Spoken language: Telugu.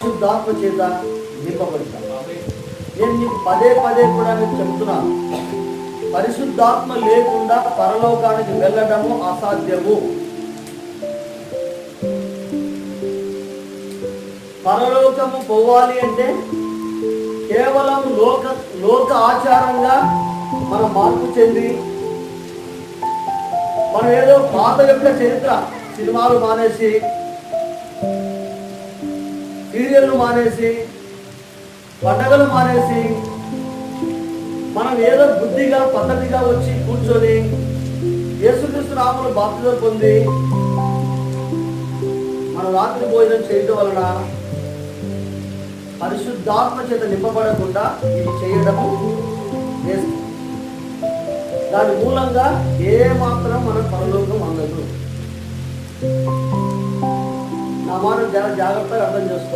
శుద్ధాత్మ చేత నింపబడతాను నేను నీకు పదే పదే కూడా నేను చెప్తున్నాను పరిశుద్ధాత్మ లేకుండా పరలోకానికి వెళ్ళడము అసాధ్యము. పరలోకము పోవాలి అంటే కేవలం లోక లోక ఆచారంగా మనం మార్పు చెంది మనం ఏదో పాత యొక్క చరిత్ర సినిమాలు మానేసి సీరియళ్ళు మానేసి పండగలు మానేసి మనం ఏదో బుద్ధిగా పద్ధతిగా వచ్చి కూర్చొని యేసుక్రీస్తు రాములు బాప్తిజం పొంది మనం రాత్రి భోజనం చేయడం వలన పరిశుద్ధాత్మ చేత నింపబడకుండా ఇది చేయడము దాని మూలంగా ఏ మాత్రం మన పరలోకం అందదు. నా మాట చాలా జాగ్రత్తగా అర్థం చేసుకోవాలి.